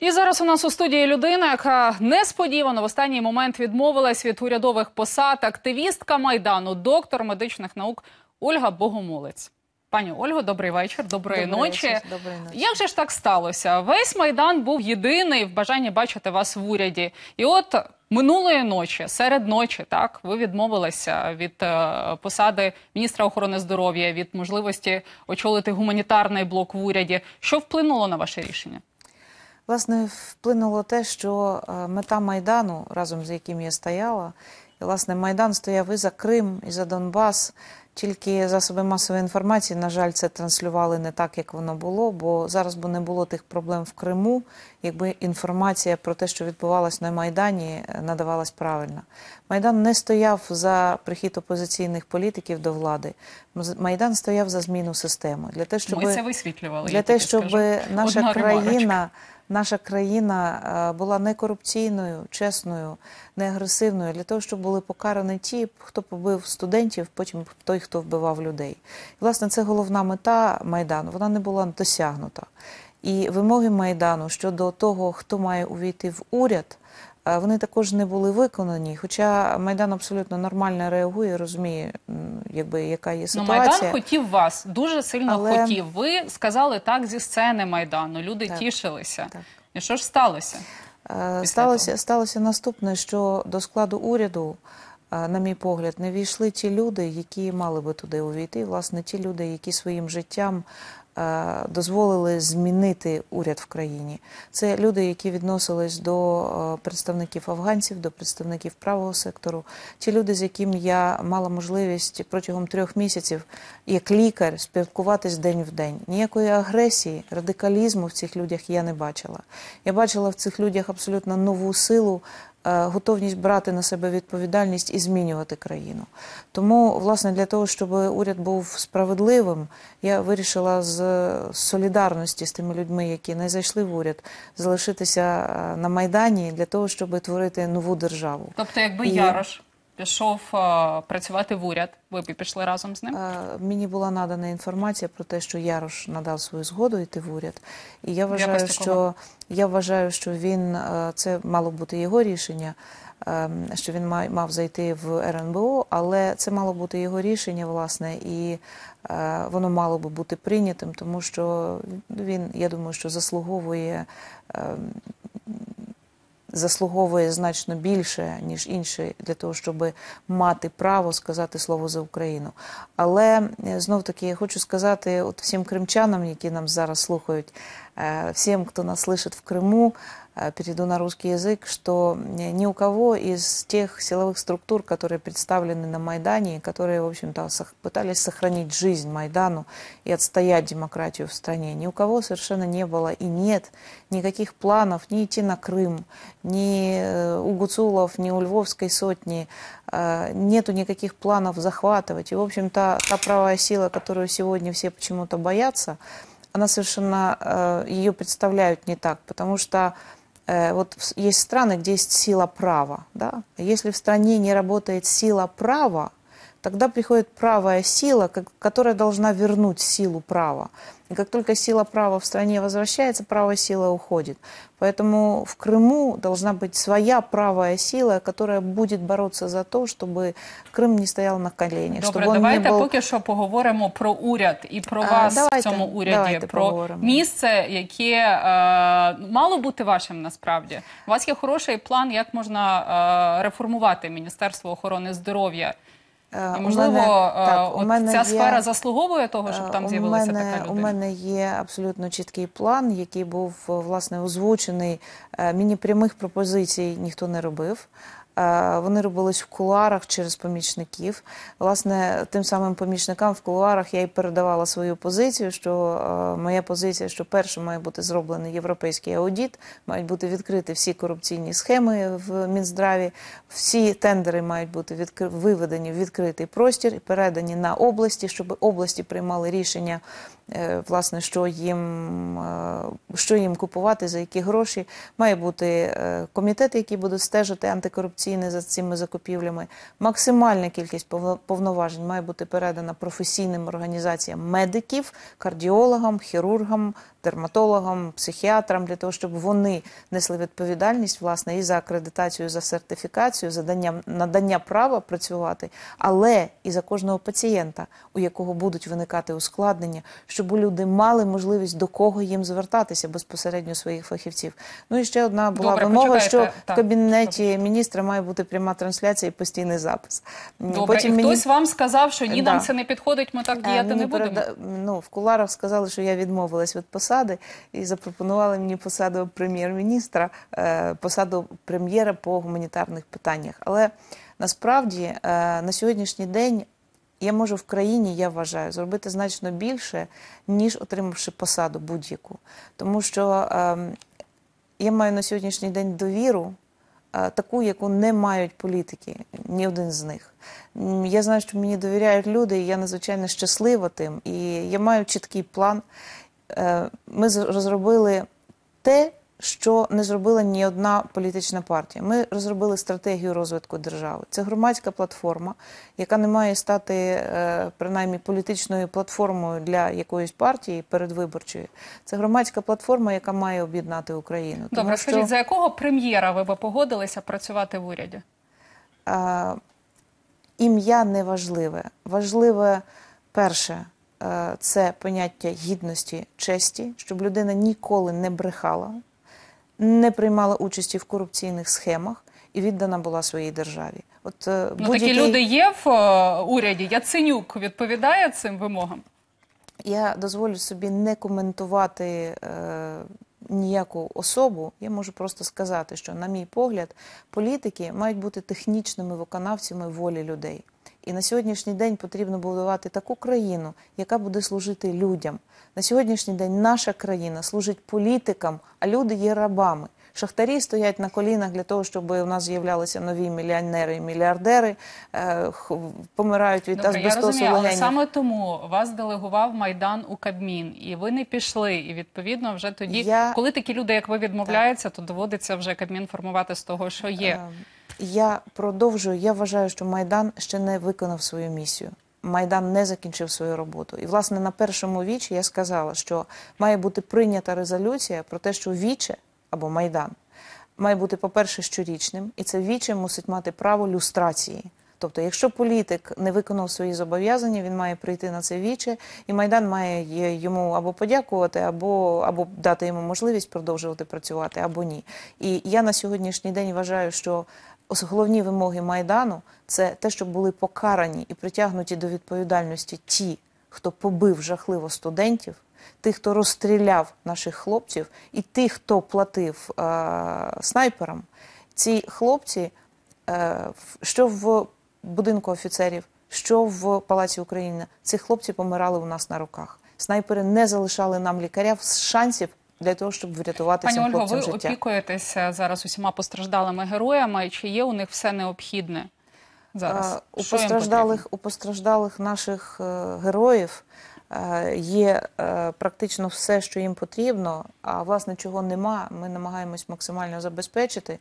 І зараз у нас у студії людина, яка несподівано в останній момент відмовилась від урядових посад. Активістка майдану, доктор медичних наук Ольга Богомолець. Пані Ольго, добрий вечір, доброї Добрий ночі. вечір, доброї ночі. Як же ж так сталося? Весь майдан був єдиний в бажанні бачити вас в уряді. І от минулої ночі, серед ночі, так ви відмовилися від е, посади міністра охорони здоров'я, від можливості очолити гуманітарний блок в уряді. Що вплинуло на ваше рішення? Власне, вплинуло те, що е, мета Майдану, разом з яким я стояла, і власне Майдан стояв і за Крим, і за Донбас. Тільки засоби масової інформації, на жаль, це транслювали не так, як воно було, бо зараз би не було тих проблем в Криму, якби інформація про те, що відбувалось на Майдані, е, надавалась правильно. Майдан не стояв за прихід опозиційних політиків до влади. Майдан стояв за зміну системи. Для того, щоб Ми це висвітлювали. для тільки щоб скажу. наша Одна ремарочка. Наша країна е, була не корупційною, чесною, не агресивною, для того, щоб були покарані ті, хто побив студентів, потім той, хто вбивав людей. І, власне, це головна мета майдану. Вона не була досягнута. І вимоги майдану щодо того, хто має увійти в уряд. Вони також не були виконані, хоча майдан абсолютно нормально реагує, розуміє, якби яка є Ну, ситуація. Майдан хотів вас, дуже сильно Але- хотів. Ви сказали так зі сцени Майдану. Люди Так. тішилися. Так. І що ж сталося? Е, Сталося, сталося наступне, що до складу уряду, е, на мій погляд, не війшли ті люди, які мали би туди увійти. Власне, ті люди, які своїм життям дозволили змінити уряд в країні. Це люди, які відносились до е, представників афганців, до представників правого сектору. Ті люди, з яким я мала можливість протягом трьох місяців як лікар спілкуватись день в день. Ніякої агресії, радикалізму в цих людях я не бачила. Я бачила в цих людях абсолютно нову силу, е, готовність брати на себе відповідальність і змінювати країну. Тому, власне, для того, щоб уряд був справедливим, я вирішила з солідарності з тими людьми, які не зайшли в уряд, залишитися е, на майдані для того, щоб творити нову державу. Тобто, якби І- Ярош пішов е, працювати в уряд, ви б пішли разом з ним? Е, Мені була надана інформація про те, що Ярош надав свою згоду йти в уряд. І я вважаю, що я вважаю, що він е, це мало бути його рішення. ем, Що він мав, мав зайти в РНБО, але це мало бути його рішення, власне, і е, воно мало би бути прийнятим, тому що він, я думаю, що заслуговує ем, заслуговує значно більше, ніж інші, для того, щоб мати право сказати слово за Україну. Але знов таки я хочу сказати от всім кримчанам, які нам зараз слухають, э, всем, кто нас слышит в Крыму, э, Перейду на русский язык, что ни у кого из тех силовых структур, которые представлены на Майдане, которые, в общем-то, пытались сохранить жизнь Майдану и отстоять демократию в стране, ни у кого совершенно не было и нет никаких планов ни идти на Крым, ни э, у Гуцулов, ни у Львовской сотни, э, нету никаких планов захватывать. И, в общем-то, та правая сила, которую сегодня все почему-то боятся, она совершенно, э, ее представляют не так, потому что э, вот в- есть страны, где есть сила права, да? Если в стране не работает сила права, тогда приходит правая сила, как- которая должна вернуть силу права. И как только сила права в стране возвращается, правая сила уходит. Поэтому в Крыму должна быть своя правая сила, которая будет бороться за то, чтобы Крым не стоял на коленях. Добре, чтобы он давайте не был... поки що поговоримо про уряд і про А, вас давайте, в цьому уряді, давайте про поговоримо. місце, яке е, мало бути вашим насправді. У вас є хороший план, як можна е, реформувати Міністерство охорони здоров'я. Е, Можливо, у мене- е, так, у мене ця є- сфера заслуговує того, щоб Е, там з'явилася така людина? У мене є абсолютно чіткий план, який був власне озвучений. Мені прямих пропозицій ніхто не робив. Е, Вони робились в кулуарах через помічників. Власне, тим самим помічникам в кулуарах я й передавала свою позицію. Що е, моя позиція, що перше має бути зроблений європейський аудіт, мають бути відкриті всі корупційні схеми в Мінздраві, всі тендери мають бути відкри... виведені в відкритий простір і передані на області, щоб області приймали рішення власне, що їм, е, що їм купувати, за які гроші. Має бути е, комітет, який буде стежити антикорупційний за цими закупівлями. Максимальна кількість повно- повноважень має бути передана професійним організаціям медиків, кардіологам, хірургам, дерматологам, психіатрам для того, щоб вони несли відповідальність власне і за акредитацію, за сертифікацію, за дання, надання права працювати, але і за кожного пацієнта, у якого будуть виникати ускладнення, щоб люди мали можливість до кого їм звертатися безпосередньо своїх фахівців. Ну і ще одна була Добре, вимога, що Так. в кабінеті міністра має бути пряма трансляція і постійний запис. Добре, і хтось вам сказав, що ні, нам це не підходить, ми так Е, діяти мені не будемо. переда- Ну, в куларах сказали, що я відмовилась від посади і запропонували мені посаду прем'єр-міністра, е, посаду прем'єра по гуманітарних питаннях. Але насправді е, на сьогоднішній день я можу в країні, я вважаю, зробити значно більше, ніж отримавши посаду будь-яку. Тому що ем, я маю на сьогоднішній день довіру, е, таку, яку не мають політики, ні один з них. Я знаю, що мені довіряють люди, і я надзвичайно щаслива тим. І я маю чіткий план. Е, Ми розробили те, що не зробила ні одна політична партія. Ми розробили стратегію розвитку держави. Це громадська платформа, яка не має стати е, принаймні політичною платформою для якоїсь партії передвиборчої. Це громадська платформа, яка має об'єднати Україну. Добре, Тому скажіть, що, за якого прем'єра ви би погодилися працювати в уряді? ім'я не важливе. Важливе перше. е, Це поняття гідності, честі, щоб людина ніколи не брехала, не приймала участі в корупційних схемах і віддана була своїй державі. От е, Ну такі люди є в е, уряді. Яценюк відповідає цим вимогам. Я дозволю собі не коментувати е, ніяку особу. Я можу просто сказати, що, на мій погляд, політики мають бути технічними виконавцями волі людей. І на сьогоднішній день потрібно будувати таку країну, яка буде служити людям. На сьогоднішній день наша країна служить політикам, а люди є рабами. Шахтарі стоять на колінах для того, щоб у нас з'являлися нові мільйонери і мільярдери, е, помирають від Добре, я але саме тому вас делегував Майдан у Кабмін, і ви не пішли. І відповідно, вже тоді, Я- коли такі люди, як ви, відмовляються, то доводиться вже Кабмін формувати з того, що є. Я продовжую. Я вважаю, що Майдан ще не виконав свою місію. Майдан не закінчив свою роботу. І, власне, на першому вічі я сказала, що має бути прийнята резолюція про те, що віче або Майдан має бути, по-перше, щорічним, і це віче мусить мати право люстрації. Тобто, якщо політик не виконав свої зобов'язання, він має прийти на це віче, і Майдан має йому або подякувати, або, або дати йому можливість продовжувати працювати, або ні. І я на сьогоднішній день вважаю, що головні вимоги Майдану це те, щоб були покарані і притягнуті до відповідальності ті, хто побив жахливо студентів, тих, хто розстріляв наших хлопців, і тих, хто платив е, снайперам. Ці хлопці, е, що в будинку офіцерів, що в Палаці України, ці хлопці помирали у нас на руках. Снайпери не залишали нам лікаря з шансів для того, щоб врятувати Пані цим Ольго, хлопцям ви життя. опікуєтеся зараз усіма постраждалими героями. Чи є у них все необхідне зараз? А, У постраждалих, у постраждалих наших е, героїв є е, практично все, що їм потрібно, а власне чого нема, ми намагаємось максимально забезпечити.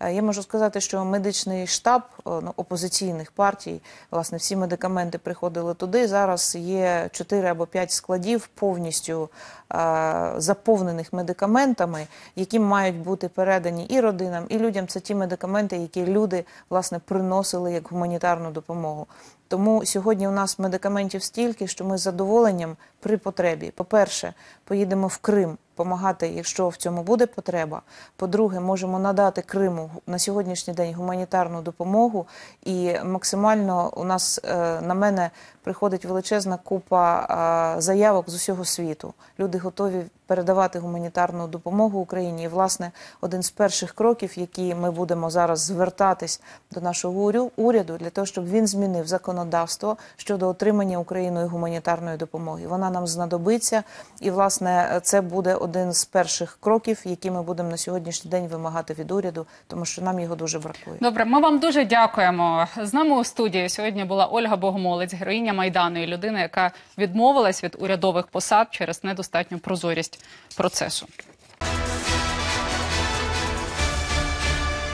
Е, Я можу сказати, що медичний штаб е, ну, опозиційних партій, власне, всі медикаменти приходили туди. Зараз є 4 або 5 складів повністю е, заповнених медикаментами, які мають бути передані і родинам, і людям. Це ті медикаменти, які люди власне приносили як гуманітарну допомогу. Тому сьогодні у нас медикаментів стільки, що ми з задоволенням при потребі, по-перше, поїдемо в Крим допомагати, якщо в цьому буде потреба. По-друге, можемо надати Криму на сьогоднішній день гуманітарну допомогу, і максимально у нас е, на мене приходить величезна купа заявок з усього світу. Люди готові передавати гуманітарну допомогу Україні. І, власне, один з перших кроків, які ми будемо зараз звертатись до нашого уряду, для того, щоб він змінив законодавство щодо отримання Україною гуманітарної допомоги. Вона нам знадобиться, і власне це буде один з перших кроків, які ми будемо на сьогоднішній день вимагати від уряду, тому що нам його дуже бракує. Добре, ми вам дуже дякуємо. З нами у студії сьогодні була Ольга Богомолець, героїня майдану і людина, яка відмовилась від урядових посад через недостатню прозорість процесу.